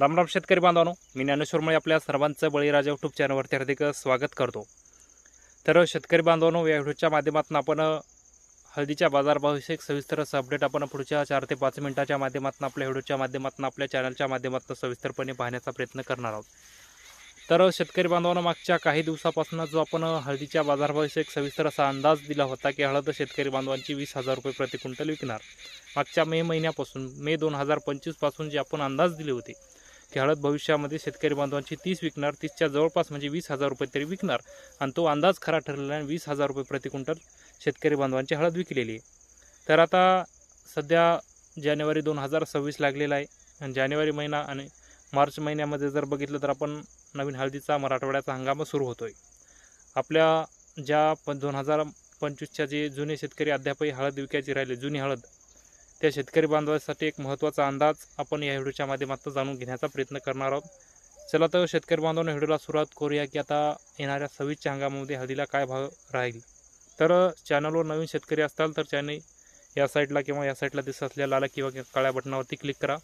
रामराम शेतकरी बांधवानो मी ज्ञानेश्वरमुळे आपल्या सर्वांचं बळीराजा यूट्यूब चॅनलवरती हार्दिक स्वागत करतो. तर शेतकरी बांधवानो या व्हिडिओच्या माध्यमातून आपण हळदीच्या बाजारभावाविषयक सविस्तर असं अपडेट आपण पुढच्या चार ते पाच मिनिटाच्या माध्यमातून आपल्या व्हिडिओच्या माध्यमातून आपल्या चॅनलच्या माध्यमातून सविस्तरपणे पाहण्याचा प्रयत्न करणार आहोत. तर शेतकरी बांधवांना मागच्या काही दिवसापासून जो आपण हळदीच्या बाजारभावाविषयक सविस्तर असा अंदाज दिला होता की हळद शेतकरी बांधवांची वीस हजार रुपये प्रति क्विंटल विकणार. मागच्या मे महिन्यापासून मे दोन हजार पंचवीसपासून जे आपण अंदाज दिले होते की हळद भविष्यामध्ये शेतकरी बांधवांची तीस विकणार तीसच्या जवळपास म्हणजे वीस हजार रुपये तरी विकणार. आणि तो अंदाज खरा ठरलेला आहे वीस हजार रुपये प्रति क्विंटल शेतकरी बांधवांची हळद विकलेली आहे. तर आता सध्या जानेवारी दोन हजार सव्वीस लागलेला आहे. आणि जानेवारी महिना आणि मार्च महिन्यामध्ये जर बघितलं तर आपण नवीन हळदीचा मराठवाड्याचा हंगाम सुरू होतो आहे आपल्या ज्या पण दोन हजार पंचवीसच्या जे जुने शेतकरी अद्यापही हळद विकायची राहिले जुनी हळद त्या शेतकरी बांधवासाठी एक महत्त्वाचा अंदाज आपण या व्हिडिओच्या माध्यमातून जाणून घेण्याचा प्रयत्न करणार आहोत. चला तर शेतकरी बांधवांना व्हिडिओला सुरुवात करूया की आता येणाऱ्या सव्वीसच्या हंगामामध्ये हळदीला काय भाव राहील? तर चॅनलवर नवीन शेतकरी असताल तर चॅनल या साईडला किंवा या साईडला दिसत असलेल्या लाला किंवा काळ्या बटनावरती क्लिक करा.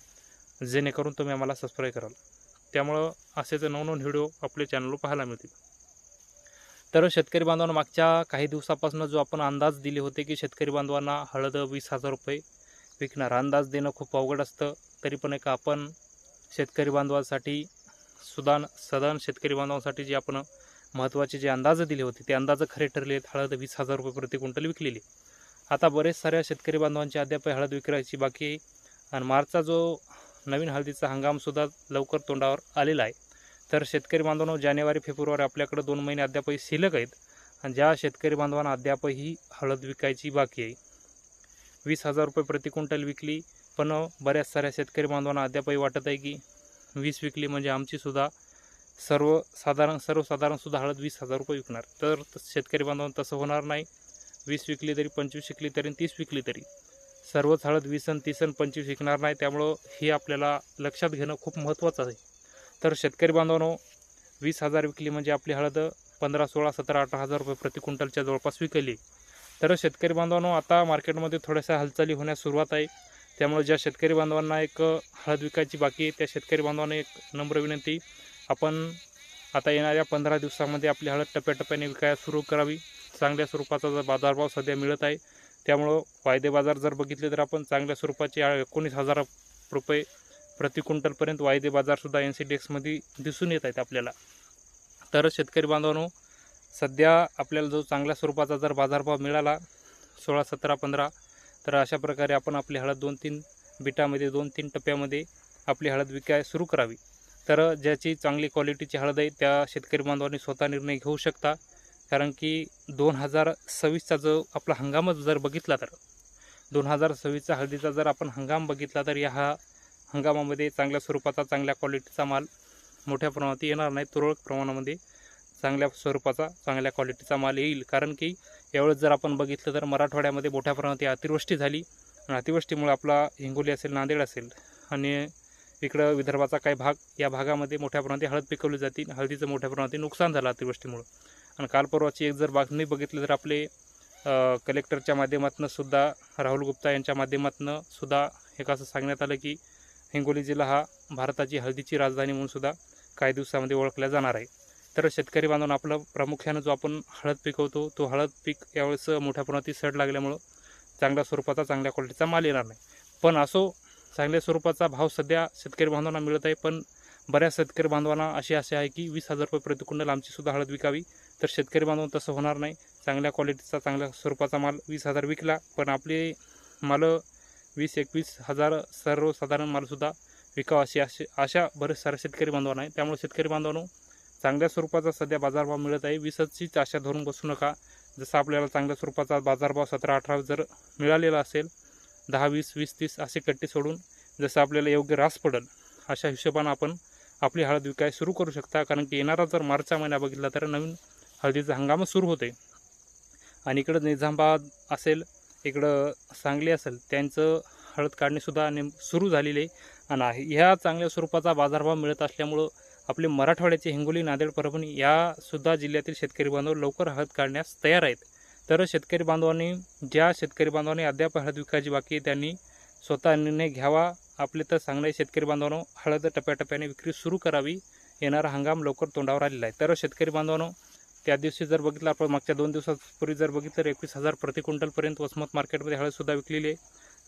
जेणेकरून तुम्ही आम्हाला सबस्क्राईब कराल. त्यामुळं असेच नवनवीन व्हिडिओ आपल्या चॅनलवर पाहायला मिळतील. तर शेतकरी बांधवांना मागच्या काही दिवसापासून जो आपण अंदाज दिले होते की शेतकरी बांधवांना हळद वीस हजार रुपये विकणार अंदाज देणं खूप अवघड असतं. तरी पण एक आपण शेतकरी बांधवांसाठी सुदान सदान शेतकरी बांधवांसाठी जे आपण महत्त्वाचे जे अंदाज दिले होते ते अंदाज खरे ठरले आहेत. हळद वीस हजार रुपये प्रति क्विंटल विकलेली. आता बरेच साऱ्या शेतकरी बांधवांची अद्याप हळद विक्रायची बाकी आहे. आणि मार्चचा जो नवीन हळदीचा हंगामसुद्धा लवकर तोंडावर आलेला आहे. तर शेतकरी बांधवांनो जानेवारी फेब्रुवारी आपल्याकडे दोन महिने अद्यापही शिल्लक आहेत. आणि ज्या शेतकरी बांधवांना अद्यापही हळद विकायची बाकी आहे वीस हजार रुपये प्रति क्विंटल विकली. पण बऱ्याच साऱ्या शेतकरी बांधवांना अद्यापही वाटत आहे की वीस विकली म्हणजे आमचीसुद्धा सर्वसाधारण सर्वसाधारणसुद्धा हळद वीस हजार रुपये विकणार. तर शेतकरी बांधवांना तसं होणार नाही. वीस विकली तरी पंचवीस विकली तरी आणि तीस विकली तरी. सर्वच हळद वीस आणि तीस आणि पंचवीस विकणार नाही. त्यामुळं हे आपल्याला लक्षात घेणं खूप महत्त्वाचं आहे. तर शेतकरी बांधवांनो वीस हजार विकली म्हणजे आपली हळद पंधरा सोळा सतरा अठरा हजार रुपये प्रति क्विंटलच्या जवळपास विकली. तर शेतकरी बांधवांनो आता मार्केटमध्ये थोड्याशा हालचाली होण्यास सुरुवात आहे. त्यामुळे ज्या शेतकरी बांधवांना एक हळद विकायची बाकी आहे त्या शेतकरी बांधवांना एक नम्र विनंती. आपण आता येणाऱ्या पंधरा दिवसामध्ये आपली हळद टप्प्याटप्प्याने विकायला सुरू करावी. चांगल्या स्वरूपाचा जर बाजारभाव सध्या मिळत आहे त्यामुळं वायदे बाजार जर बघितले तर आपण चांगल्या स्वरूपाचे एकोणीस हजार रुपये प्रति क्विंटलपर्यंत वायदे बाजारसुद्धा एन सी डी एक्समध्ये दिसून येत आहेत आपल्याला. तर शेतकरी बांधवांनो सध्या आपल्याला जो चांगल्या स्वरूपाचा जर बाजारभाव मिळाला सोळा सतरा पंधरा तर अशा प्रकारे आपण आपली हळद दोन तीन बिटामध्ये दोन तीन टप्प्यामध्ये आपली हळद विकाय सुरू करावी. तर ज्याची चांगली क्वालिटीची हळद आहे त्या शेतकरी बांधवांनी स्वतः निर्णय घेऊ शकता. कारण की दोन हजार सव्वीसचा जो आपला हंगामच जर बघितला तर दोन हजार सव्वीसचा हळदीचा जर आपण हंगाम बघितला तर या हा हंगामामध्ये चांगल्या स्वरूपाचा चांगल्या क्वालिटीचा माल मोठ्या प्रमाणात येणार नाही तुरळक प्रमाणामध्ये. चांगल्या स्वरूपाचा चांगल्या क्वालिटीचा माल येईल. कारण की यावेळेस जर आपण बघितलं तर मराठवाड्यामध्ये मोठ्या प्रमाणात अतिवृष्टी झाली. आणि अतिवृष्टीमुळे आपला हिंगोली असेल नांदेड असेल आणि इकडं विदर्भाचा काही भाग या भागामध्ये मोठ्या प्रमाणात हळद पिकवली जाते. हळदीचं मोठ्या प्रमाणात नुकसान झालं अतिवृष्टीमुळं. आणि काल परवाची एक जर बातमी बघितली तर आपले कलेक्टरच्या माध्यमातून सुद्धा राहुल गुप्ता यांच्या माध्यमातून सुद्धा एक असं सांगण्यात आलं की हिंगोली जिल्हा हा भारताची हळदीची राजधानी म्हणून सुद्धा काही दिवसामध्ये ओळखला जाणार आहे. तर शेतकरी बांधून आपलं प्रामुख्यानं जो आपण हळद पिकवतो तो हळद पीक यावेळेस मोठ्या प्रमाणात सड लागल्यामुळं चांगल्या स्वरूपाचा चांगल्या क्वालिटीचा माल येणार नाही. पण असो चांगल्या स्वरूपाचा भाव सध्या शेतकरी बांधवांना मिळत आहे पण बऱ्याच शेतकरी बांधवांना अशी आशा आहे की वीस हजार रुपये प्रति क्विंटल आमची सुद्धा हळद विकावी. तर शेतकरी बांधव तसं होणार नाही. चांगल्या क्वालिटीचा चांगल्या स्वरूपाचा माल वीस हजार विकला पण आपले माल वीस एकवीस हजार सर्वसाधारण मालसुद्धा विकावा अशी अशी आशा बरेच सारे शेतकरी बांधवांना आहे. त्यामुळे शेतकरी बांधवांनो चांगल्या स्वरूपाचा सध्या बाजारभाव मिळत आहे. वीसचीच आशा धरून बसू नका. जसं आपल्याला चांगल्या स्वरूपाचा बाजारभाव सतरा अठरा जर मिळालेला असेल दहा वीस वीस तीस असे कट्टे सोडून जसं आपल्याला योग्य रास पडेल अशा हिशोबानं आपण आपली हळद विकाय सुरू करू शकता. कारण की येणारा जर मार्चचा महिना बघितला तर नवीन हळदीचा हंगामच सुरू होते आणि इकडं निझामाबाद असेल इकडं सांगली असेल त्यांचं हळद काढणेसुद्धा नेम सुरू झालेले आहे. आणि ह्या चांगल्या स्वरूपाचा बाजारभाव मिळत असल्यामुळं आपले मराठवाड्याचे हिंगोली नांदेड परभणी यासुद्धा जिल्ह्यातील शेतकरी बांधव लवकर हळद काढण्यास तयार आहेत. तर शेतकरी बांधवांनी ज्या शेतकरी बांधवांनी अद्याप हळद विकायची बाकी आहे त्यांनी स्वतः निर्णय घ्यावा. आपले तर सांगणे शेतकरी बांधवांनो हळद टप्प्याटप्प्याने विक्री सुरू करावी. येणारा हंगाम लवकर तोंडावर आलेला आहे. तर शेतकरी बांधवांनो त्या दिवशी जर बघितलं आपण मागच्या दोन दिवसापूर्वी जर बघितलं तर एकवीस हजार प्रति क्विंटलपर्यंत वसमत मार्केटमध्ये हळदसुद्धा विकलेली आहे.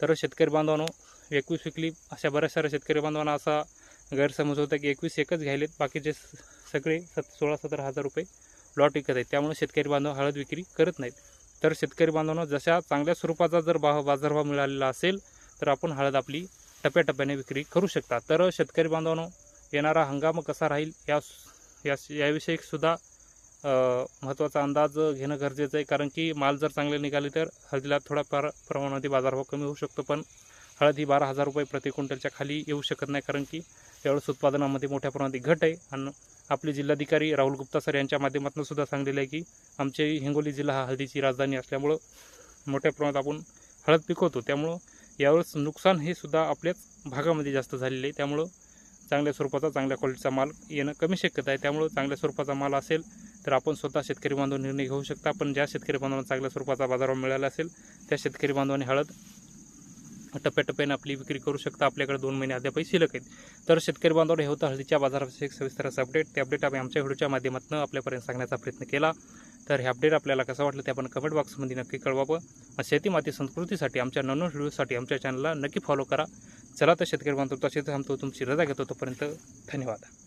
तर शेतकरी बांधवांनो एकवीस विकली अशा बऱ्याच साऱ्या शेतकरी बांधवांना असा गैरसमज होता की एकवीस एकच घ्यायलेत बाकीचे स- सगळे सत सोळा सतरा हजार रुपये लॉट विकत आहेत. त्यामुळे शेतकरी बांधव हळद विक्री करत नाहीत. तर शेतकरी बांधवांना जशा चांगल्या स्वरूपाचा जर भाव बाजारभाव मिळालेला असेल तर आपण हळद आपली टप्प्याटप्प्याने विक्री करू शकता. तर शेतकरी बांधवांनो येणारा हंगाम कसा राहील या याविषयी सुद्धा महत्त्वाचा अंदाज घेणं गरजेचं आहे. कारण की माल जर चांगले निघाले तर हळदीला थोडाफार प्रमाणामध्ये बाजारभाव कमी होऊ शकतो. पण हळद ही बारा हजार रुपये प्रति क्विंटलच्या खाली येऊ शकत नाही. कारण की त्यावेळेस उत्पादनामध्ये मोठ्या प्रमाणात घट आहे. आणि आपले जिल्हाधिकारी राहुल गुप्ता सर यांच्या माध्यमातून सुद्धा सांगलेलं आहे की आमचे हिंगोली जिल्हा हा हळदीची राजधानी असल्यामुळं मोठ्या प्रमाणात आपण हळद पिकवतो. त्यामुळं यावेळेस नुकसान हे सुद्धा आपल्याच भागामध्ये जास्त झालेलं आहे. त्यामुळं चांगल्या स्वरूपाचा चांगल्या क्वालिटीचा माल येणं कमी शक्यता आहे. त्यामुळं चांगल्या स्वरूपाचा माल असेल तर आपण स्वतः शेतकरी बांधव निर्णय घेऊ शकता. पण ज्या शेतकरी बांधवांना चांगल्या स्वरूपाचा बाजारभाव मिळाला असेल त्या शेतकरी बांधवांनी हळद टप्प्याटप्प्याने आपली विक्री करू शकता. आपल्याकडे दोन महिने अद्यापही शिल्लक आहेत. तर शेतकरी बांधव हे होतं हळदीच्या बाजाराविषयी सविस्तर असं अपडेट ते अपडेट आम्ही आमच्या व्हिडिओच्या माध्यमातून आपल्यापर्यंत सांगण्याचा प्रयत्न केला. तर हे अपडेट आपल्याला कसं वाटलं ते आपण कमेंट बॉक्समध्ये नक्की कळवावं. आणि शेती माती संस्कृतीसाठी आमच्या नवनवीन व्हिडिओसाठी आमच्या चॅनलला नक्की फॉलो करा. चला तर शेतकरी बांधव तसेच थांबतो. तुमची रजा घेतो तोपर्यंत धन्यवाद.